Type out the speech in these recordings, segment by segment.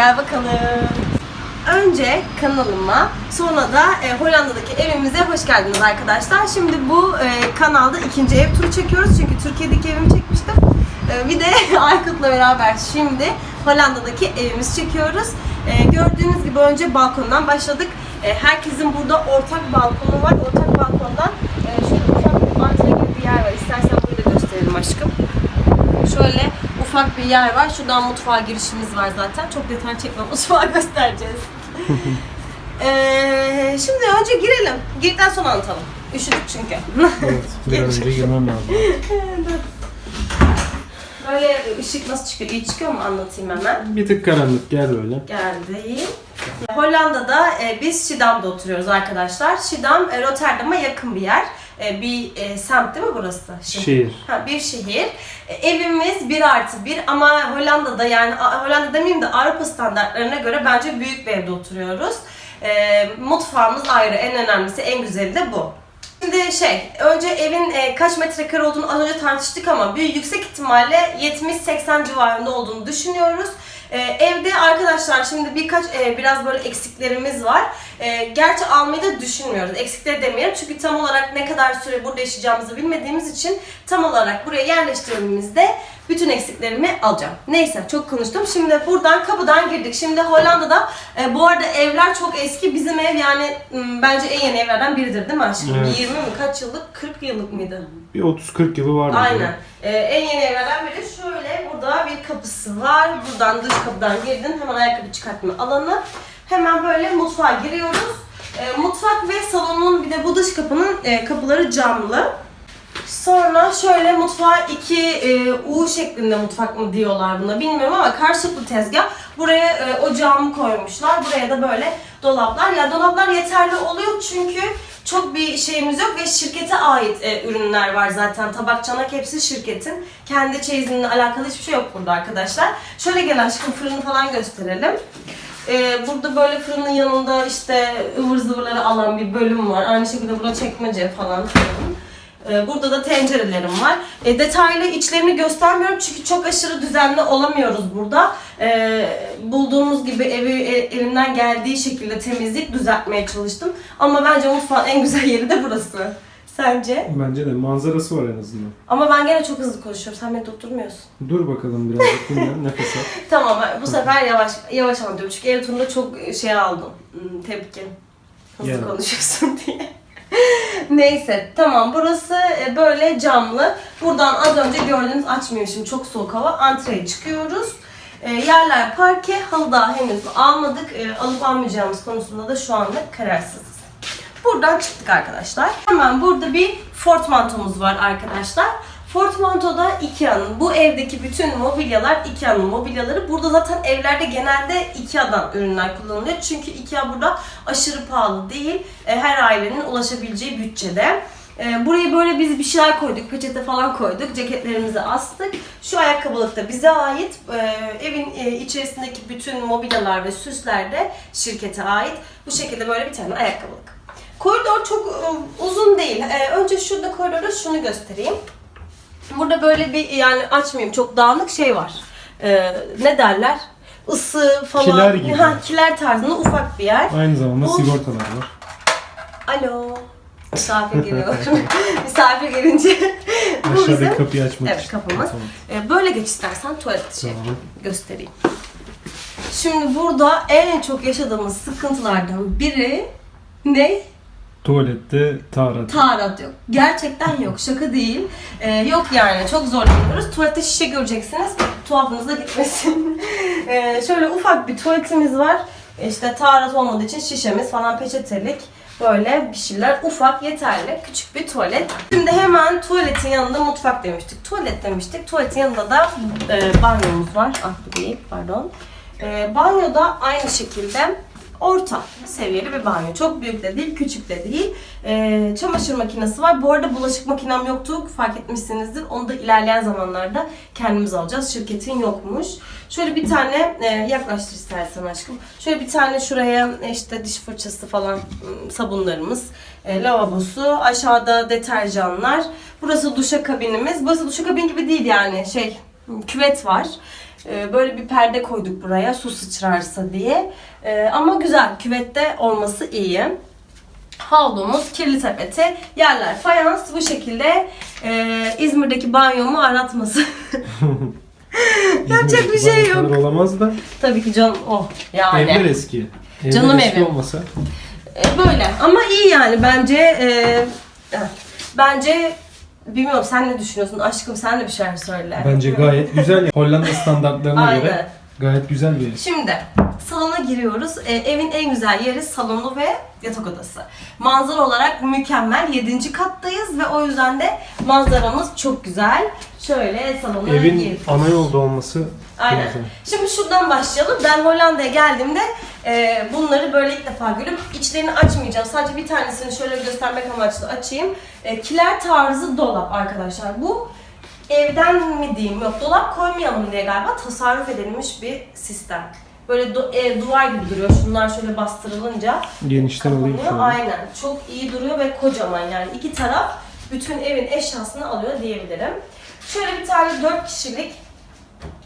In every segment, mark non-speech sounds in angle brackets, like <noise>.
Gel bakalım. Önce kanalıma, sonra da e, Hollanda'daki evimize hoş geldiniz arkadaşlar. Şimdi bu e, kanalda ikinci ev turu çekiyoruz çünkü Türkiye'deki evimi çekmiştim. E, bir de <laughs> Aykut'la beraber şimdi Hollanda'daki evimizi çekiyoruz. E, gördüğünüz gibi önce balkondan başladık. E, herkesin burada ortak balkonu var. Ortak balkondan e, şöyle ufak bir gibi bir yer var. İstersen burayı da gösterelim aşkım. Şöyle ufak bir yer var. Şuradan mutfağa girişimiz var zaten. Çok detay çekme <laughs> mutfağı göstereceğiz. <laughs> Ee, şimdi önce girelim. Girdikten sonra anlatalım. Üşüdük çünkü. Evet, <laughs> bir an önce girmem lazım. Böyle ışık nasıl çıkıyor? İyi çıkıyor mu? Anlatayım hemen. Bir tık karanlık, gel böyle. Geldi. Hollanda'da e, biz Schiedam'da oturuyoruz arkadaşlar. Schiedam e, Rotterdam'a yakın bir yer. E, bir e, semt değil mi burası? Şehir. Ha, bir şehir. E, evimiz 1 artı 1 ama Hollanda'da yani Hollanda demeyeyim de Avrupa standartlarına göre bence büyük bir evde oturuyoruz. E, mutfağımız ayrı. En önemlisi, en güzeli de bu. Şimdi şey, önce evin e, kaç metrekare olduğunu az önce tartıştık ama bir yüksek ihtimalle 70-80 civarında olduğunu düşünüyoruz. E, evde arkadaşlar şimdi birkaç e, biraz böyle eksiklerimiz var. E, gerçi almayı da düşünmüyoruz. Eksikleri demeyelim çünkü tam olarak ne kadar süre burada yaşayacağımızı bilmediğimiz için tam olarak buraya yerleştirdiğimizde bütün eksiklerimi alacağım. Neyse çok konuştum. Şimdi buradan kapıdan girdik. Şimdi Hollanda'da e, bu arada evler çok eski. Bizim ev yani m, bence en yeni evlerden biridir değil mi aşkım? Evet. 20 mi? Kaç yıllık? 40 yıllık mıydı? Bir 30-40 yılı vardı. Aynen. Ee, en yeni evlerden biri şöyle burada bir kapısı var. Buradan dış kapıdan girdin. Hemen ayakkabı çıkartma alanı. Hemen böyle mutfağa giriyoruz. Ee, mutfak ve salonun bir de bu dış kapının e, kapıları camlı. Sonra şöyle mutfağa iki e, U şeklinde mutfak mı diyorlar buna bilmiyorum ama karşılıklı tezgah. Buraya e, ocağımı koymuşlar. Buraya da böyle dolaplar. Ya dolaplar yeterli oluyor çünkü çok bir şeyimiz yok ve şirkete ait e, ürünler var zaten. Tabak, çanak hepsi şirketin. Kendi çeyizinle alakalı hiçbir şey yok burada arkadaşlar. Şöyle gel aşkım fırını falan gösterelim. Ee, burada böyle fırının yanında işte ıvır zıvırları alan bir bölüm var. Aynı şekilde burada çekmece falan. Ee, burada da tencerelerim var. E, detaylı içlerini göstermiyorum çünkü çok aşırı düzenli olamıyoruz burada. Ee, bulduğumuz gibi evi e, elimden geldiği şekilde temizlik düzeltmeye çalıştım. Ama bence mutfağın en güzel yeri de burası. Sence? Bence de manzarası var en azından. Ama ben gene çok hızlı konuşuyorum. Sen beni tutturmuyorsun. Dur bakalım birazcık <laughs> dinlen, nefes al. Tamam bu sefer yavaş yavaş anlatıyorum. Çünkü ev turunda çok şey aldım. Hmm, Tepki. Hızlı Yani. konuşuyorsun <laughs> diye. Neyse tamam burası e, böyle camlı. Buradan az önce gördüğünüz açmıyorum şimdi çok soğuk hava. Antreye çıkıyoruz. E, yerler parke. Halı daha henüz almadık. E, alıp almayacağımız konusunda da şu anda kararsızız. Buradan çıktık arkadaşlar. Hemen burada bir portmantomuz var arkadaşlar. Portmantoda Ikea'nın, bu evdeki bütün mobilyalar Ikea'nın mobilyaları. Burada zaten evlerde genelde Ikea'dan ürünler kullanılıyor. Çünkü Ikea burada aşırı pahalı değil. E, Her ailenin ulaşabileceği bütçede. E, Buraya böyle biz bir şeyler koyduk, peçete falan koyduk, ceketlerimizi astık. Şu ayakkabılık da bize ait. E, Evin içerisindeki bütün mobilyalar ve süsler de şirkete ait. Bu şekilde böyle bir tane ayakkabılık. Koridor çok uzun değil. Önce şurada koridorda şunu göstereyim. Burada böyle bir yani açmayayım çok dağınık şey var. E, ne derler? Isı falan. Kiler gibi. Ha, kiler tarzında ufak bir yer. Aynı zamanda Bu- sigortalar var. Alo. Misafir geliyor. <laughs> Misafir gelince. Bu Aşağıdaki bizim kapıyı açmak Evet, için. kapımız. Tamam. e, böyle geç istersen tuvalet şey Tamam. göstereyim. Şimdi burada en çok yaşadığımız sıkıntılardan biri ne? Tuvalette taharat. Taharat yok. Gerçekten yok. Şaka değil. Ee, yok yani. Çok zorlanıyoruz. Tuvalette şişe göreceksiniz. Tuhafınıza gitmesin. <laughs> Ee, şöyle ufak bir tuvaletimiz var. İşte taharat olmadığı için şişemiz falan peçetelik. Böyle bir şeyler ufak yeterli. Küçük bir tuvalet. Şimdi hemen tuvaletin yanında mutfak demiştik. Tuvalet demiştik. Tuvaletin yanında da e, banyomuz var. Ah bu değil pardon. E, banyoda aynı şekilde orta seviyeli bir banyo. Çok büyük de değil, küçük de değil. Ee, çamaşır makinesi var. Bu arada bulaşık makinem yoktu. Fark etmişsinizdir. Onu da ilerleyen zamanlarda kendimiz alacağız. Şirketin yokmuş. Şöyle bir tane e, yaklaştır istersen aşkım. Şöyle bir tane şuraya e, işte diş fırçası falan ım, sabunlarımız, e, lavabosu, aşağıda deterjanlar. Burası duşa kabinimiz. Burası duşa kabin gibi değil yani şey küvet var. Ee, böyle bir perde koyduk buraya su sıçrarsa diye. Ee, ama güzel küvette olması iyi. Havlumuz, kirli sepeti, yerler fayans bu şekilde e, İzmir'deki banyomu aratması. <laughs> Yapacak bir şey yok. kadar olamaz da Tabii ki canım oh yani. evler eski. Evler Canım eski evim. olmasa E, böyle ama iyi yani bence e, bence bilmiyorum sen ne düşünüyorsun aşkım sen de bir şeyler söyle. bence gayet güzel. Hollanda standartlarına Aynen. Gayet güzel bir ev. Şimdi salona giriyoruz. E, evin en güzel yeri salonu ve yatak odası. Manzara olarak mükemmel. 7. kattayız ve o yüzden de manzaramız çok güzel. Şöyle salona Evin girdik. ana yolda olması Aynen. güzel. Şimdi şuradan başlayalım. Ben Hollanda'ya geldiğimde e, bunları böyle ilk defa görüp içlerini açmayacağım. Sadece bir tanesini şöyle göstermek amaçlı açayım. E, kiler tarzı dolap arkadaşlar. Bu evden mi diyeyim yok dolap koymayalım diye galiba tasarruf edilmiş bir sistem. Böyle do- ev duvar gibi duruyor. Şunlar şöyle bastırılınca Genişten alayım kapanıyor. şöyle. Aynen. Çok iyi duruyor ve kocaman yani iki taraf bütün evin eşyasını alıyor diyebilirim. Şöyle bir tane 4 kişilik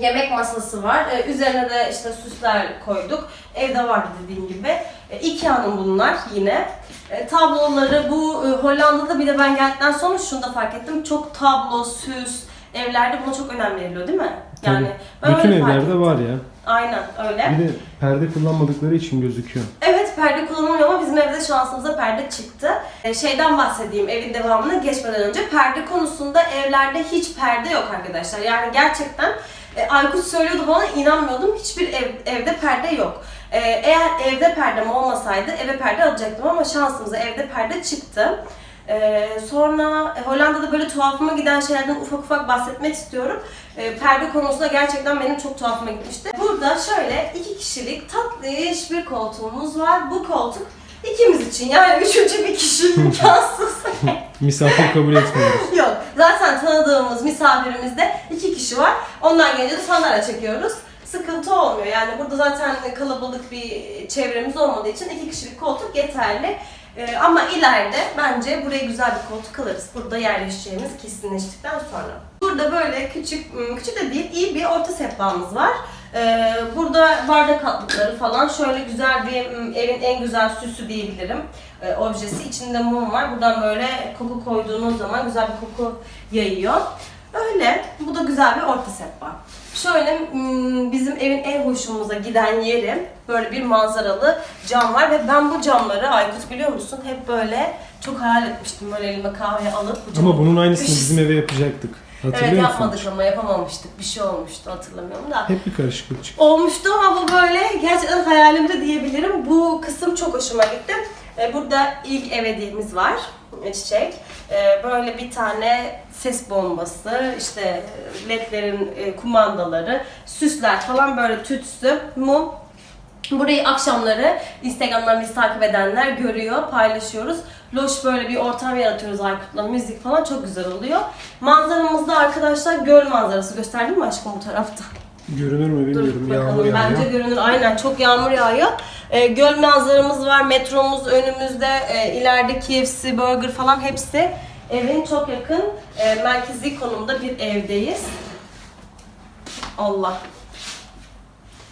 yemek masası var. Ee, üzerine de işte süsler koyduk. Evde var dediğim gibi. Ee, Ikea'nın bunlar yine. Ee, tabloları bu e, Hollanda'da bir de ben geldikten sonra şunu da fark ettim. Çok tablo, süs, evlerde buna çok önem veriliyor değil mi? Yani ben Bütün öyle fark evlerde ettim. var ya. Aynen öyle. Bir de perde kullanmadıkları için gözüküyor. Evet perde kullanılmıyor ama bizim evde şansımıza perde çıktı. Ee, şeyden bahsedeyim evin devamına geçmeden önce. Perde konusunda evlerde hiç perde yok arkadaşlar. Yani gerçekten e, Aykut söylüyordu bana inanmıyordum. Hiçbir ev, evde perde yok. Ee, eğer evde perdem olmasaydı eve perde alacaktım ama şansımıza evde perde çıktı. Ee, sonra e, Hollanda'da böyle tuhafıma giden şeylerden ufak ufak bahsetmek istiyorum. Ee, perde konusunda gerçekten benim çok tuhafıma gitmişti. Burada şöyle iki kişilik tatlış bir koltuğumuz var. Bu koltuk ikimiz için yani üçüncü bir kişi <laughs> imkansız. <laughs> Misafir kabul etmiyoruz. <laughs> Yok. Zaten tanıdığımız misafirimizde iki kişi var. Onlar gelince de sandalye çekiyoruz. Sıkıntı olmuyor. Yani burada zaten kalabalık bir çevremiz olmadığı için iki kişilik koltuk yeterli. Ee, ama ileride bence buraya güzel bir koltuk alırız. Burada yerleşeceğimiz kesinleştikten sonra. Burada böyle küçük, ım, küçük de değil, iyi bir orta sehpamız var. Ee, burada bardak altlıkları falan şöyle güzel bir ım, evin en güzel süsü diyebilirim. Ee, objesi. İçinde mum var. Buradan böyle koku koyduğunuz zaman güzel bir koku yayıyor. Öyle. Bu da güzel bir orta sehpa. Şöyle ım, bizim evin en hoşumuza giden yeri böyle bir manzaralı cam var ve ben bu camları Aykut biliyor musun hep böyle çok hayal etmiştim böyle elime kahve alıp bu camı Ama bunun aynısını Üş. bizim eve yapacaktık. Hatırlıyor Evet musun? yapmadık ama yapamamıştık. Bir şey olmuştu hatırlamıyorum da. Hep bir karışıklık çıktı. Olmuştu ama bu böyle gerçekten hayalimde diyebilirim. Bu kısım çok hoşuma gitti. Ee, Burada ilk ev hediyemiz var. e, Çiçek. Ee, Böyle bir tane ses bombası, işte ledlerin e, kumandaları, süsler falan böyle tütsü, mum. Burayı akşamları Instagram'dan bizi takip edenler görüyor, paylaşıyoruz. Loş böyle bir ortam yaratıyoruz Aykut'la, müzik falan çok güzel oluyor. Manzaramızda arkadaşlar göl manzarası gösterdim mi aşkım bu tarafta? Görünür mü Dur bilmiyorum. Yağmur bakalım yağıyor. bence görünür. Aynen çok yağmur yağıyor. Ee, göl manzaramız var, metromuz önümüzde, e, ileride KFC, burger falan hepsi evin çok yakın e, merkezi konumda bir evdeyiz. Allah.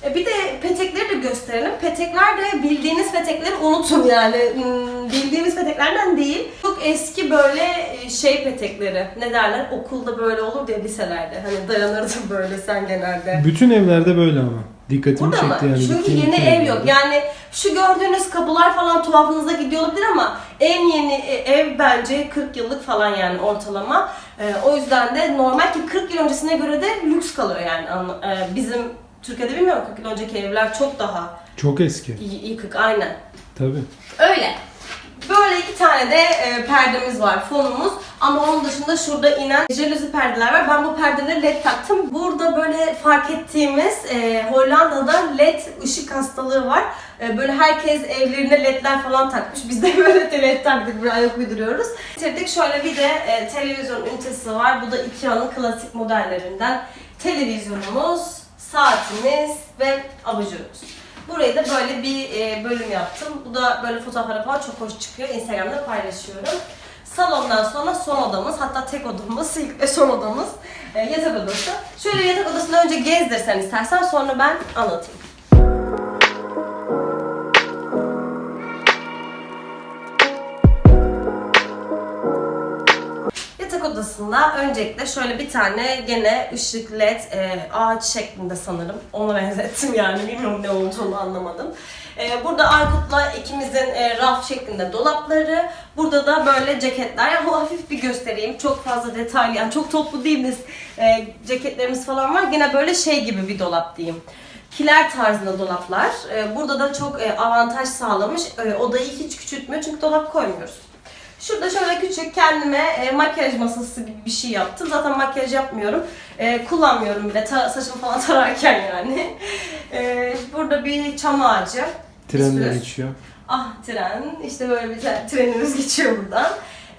E, bir de petekleri de gösterelim. Petekler de bildiğiniz petekleri unutun yani. Hmm, Bildiğimiz peteklerden değil. Çok eski böyle e, şey petekleri. Ne derler? Okulda böyle olur diye liselerde. Hani dayanırdın böyle sen genelde. Bütün evlerde böyle ama. Dikkatimi Burada mı? çekti yani. Çünkü Gittiğim yeni ev yok. Yani şu gördüğünüz kapılar falan tuhafınıza gidiyor olabilir ama en yeni e, ev bence 40 yıllık falan yani ortalama. Ee, o yüzden de normal ki 40 yıl öncesine göre de lüks kalıyor yani. E, bizim Türkiye'de bilmiyorum 40 yıl önceki evler çok daha Çok eski. yıkık aynen. Tabii. Öyle. Böyle iki tane de e, perdemiz var, fonumuz. Ama onun dışında şurada inen jaluzi perdeler var. Ben bu perdeleri led taktım. Burada böyle fark ettiğimiz e, Hollanda'da led ışık hastalığı var. E, böyle herkes evlerine ledler falan takmış. Biz de <laughs> böyle de led taktık, bir ayak uyduruyoruz. Bitirdik. Şöyle bir de e, televizyon ünitesi var. Bu da Ikea'nın klasik modellerinden. Televizyonumuz, saatimiz ve abajurumuz. Burayı da böyle bir e, bölüm yaptım. Bu da böyle fotoğraflara falan çok hoş çıkıyor. Instagram'da paylaşıyorum. Salondan sonra son odamız, hatta tek odamız, ilk <laughs> ve son odamız e, yatak odası. Şöyle yatak odasını önce gezdirsen istersen sonra ben anlatayım. Odasında öncelikle şöyle bir tane gene ışık led e, ağaç şeklinde sanırım. Ona benzettim yani bilmiyorum ne olduğunu anlamadım. E, burada Aykut'la ikimizin e, raf şeklinde dolapları. Burada da böyle ceketler. Yani hafif bir göstereyim. Çok fazla detaylı yani çok toplu değiliz. E, ceketlerimiz falan var. Gene böyle şey gibi bir dolap diyeyim. Kiler tarzında dolaplar. E, burada da çok e, avantaj sağlamış. E, odayı hiç küçültmüyor çünkü dolap koymuyoruz. Şurada şöyle küçük kendime e, makyaj masası gibi bir şey yaptım. Zaten makyaj yapmıyorum. E, kullanmıyorum bile ta- saçımı falan <laughs> tararken yani. E, burada bir çam ağacı. Trenler İstiyoruz. geçiyor. Ah tren. İşte böyle bir tre- trenimiz <laughs> geçiyor buradan.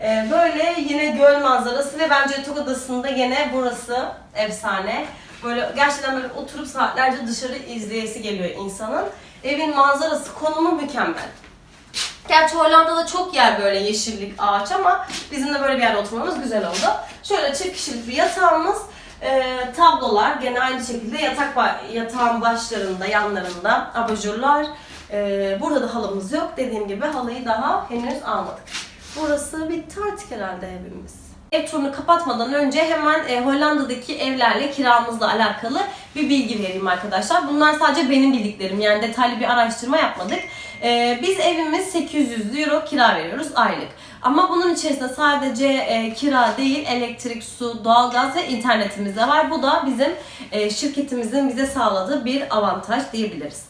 E, böyle yine göl manzarası ve bence yatak odasında yine burası efsane. Böyle gerçekten böyle oturup saatlerce dışarı izleyesi geliyor insanın. Evin manzarası, konumu mükemmel. Gerçi Hollanda'da çok yer böyle yeşillik, ağaç ama bizim de böyle bir yerde oturmamız güzel oldu. Şöyle çift kişilik bir yatağımız, e, tablolar, gene aynı şekilde yatak yatağın başlarında, yanlarında abajurlar. E, burada da halımız yok. Dediğim gibi halıyı daha henüz almadık. Burası bitti artık herhalde evimiz. Ev turunu kapatmadan önce hemen e, Hollanda'daki evlerle kiramızla alakalı bir bilgi vereyim arkadaşlar. Bunlar sadece benim bildiklerim yani detaylı bir araştırma yapmadık. E, biz evimiz 800 euro kira veriyoruz aylık. Ama bunun içerisinde sadece e, kira değil elektrik, su, doğalgaz ve internetimiz de var. Bu da bizim e, şirketimizin bize sağladığı bir avantaj diyebiliriz.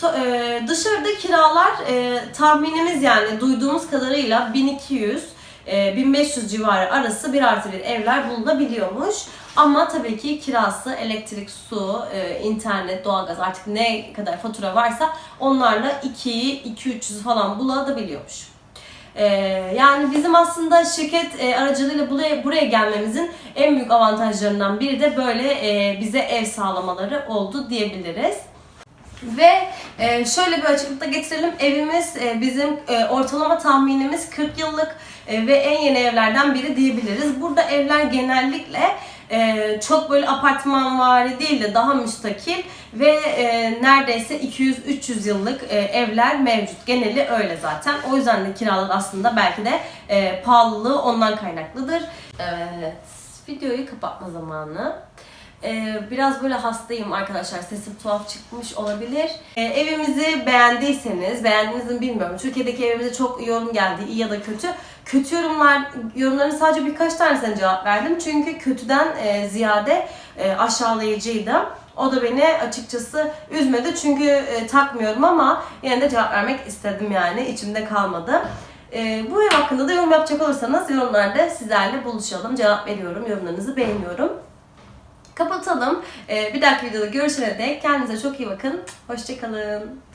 So- e, dışarıda kiralar e, tahminimiz yani duyduğumuz kadarıyla 1200 e, 1500 civarı arası bir artı bir evler bulunabiliyormuş. Ama tabii ki kirası, elektrik, su, e, internet, doğalgaz artık ne kadar fatura varsa onlarla 2'yi, 2-300 falan bulabiliyormuş. Ee, yani bizim aslında şirket e, aracılığıyla buraya, buraya gelmemizin en büyük avantajlarından biri de böyle e, bize ev sağlamaları oldu diyebiliriz. Ve e, şöyle bir açıklıkta getirelim. Evimiz e, bizim e, ortalama tahminimiz 40 yıllık ve en yeni evlerden biri diyebiliriz. Burada evler genellikle çok böyle apartman vari değil de daha müstakil ve neredeyse 200-300 yıllık evler mevcut. Geneli öyle zaten. O yüzden de kiralar aslında belki de pahalılığı ondan kaynaklıdır. Evet, videoyu kapatma zamanı. Ee, biraz böyle hastayım arkadaşlar. Sesim tuhaf çıkmış olabilir. Ee, evimizi beğendiyseniz, beğendiniz mi bilmiyorum. Türkiye'deki evimize çok yorum geldi, iyi ya da kötü. Kötü yorumlar, yorumların sadece birkaç tanesine cevap verdim. Çünkü kötüden e, ziyade e, aşağılayıcıydı. O da beni açıkçası üzmedi çünkü e, takmıyorum ama yine de cevap vermek istedim yani. içimde kalmadı. E, bu ev hakkında da yorum yapacak olursanız yorumlarda sizlerle buluşalım. Cevap veriyorum, yorumlarınızı beğeniyorum. Kapatalım. Ee, bir dahaki videoda görüşene dek kendinize çok iyi bakın. Hoşçakalın.